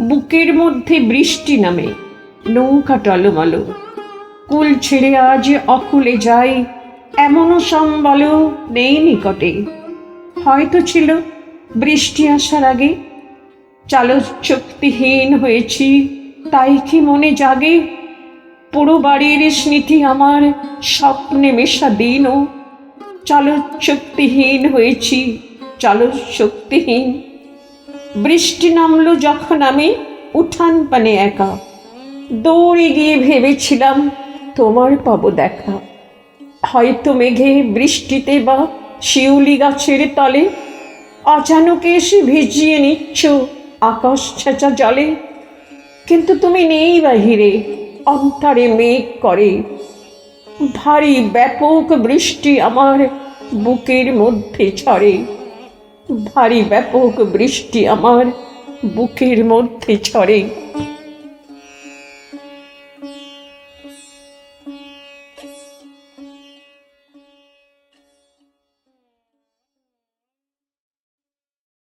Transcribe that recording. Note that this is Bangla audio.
বুকের মধ্যে বৃষ্টি নামে, নৌকা টলমল। কুল ছেড়ে আজ অকুলে যাই এমনও সম্বল নেই নিকটে। হয়তো ছিল বৃষ্টি আসার আগে চালো শক্তিহীন হয়েছি, তাই কি মনে জাগে? পুরো বাড়ির স্মৃতি আমার স্বপ্নে মেশা দিনও চলো শক্তিহীন হয়েছি চলো শক্তিহীন বৃষ্টি নামলো যখন আমি উঠান পানে একা। দৌড়ে গিয়ে ভেবেছিলাম, তোমার পাবো দেখা। হয়তো মেঘে বৃষ্টিতে বা শিউলি গাছের তলে অচানক এসে ভিজিয়ে নিচ্ছ আকাশ ছেঁচা জলে। কিন্তু তুমি নেই বাহিরে, অন্তরে মেঘ করে। ভারী ব্যাপক বৃষ্টি আমার বুকের মধ্যে ছড়ে। ভারী ব্যাপক বৃষ্টি আমার বুকের মধ্যে ছড়ে।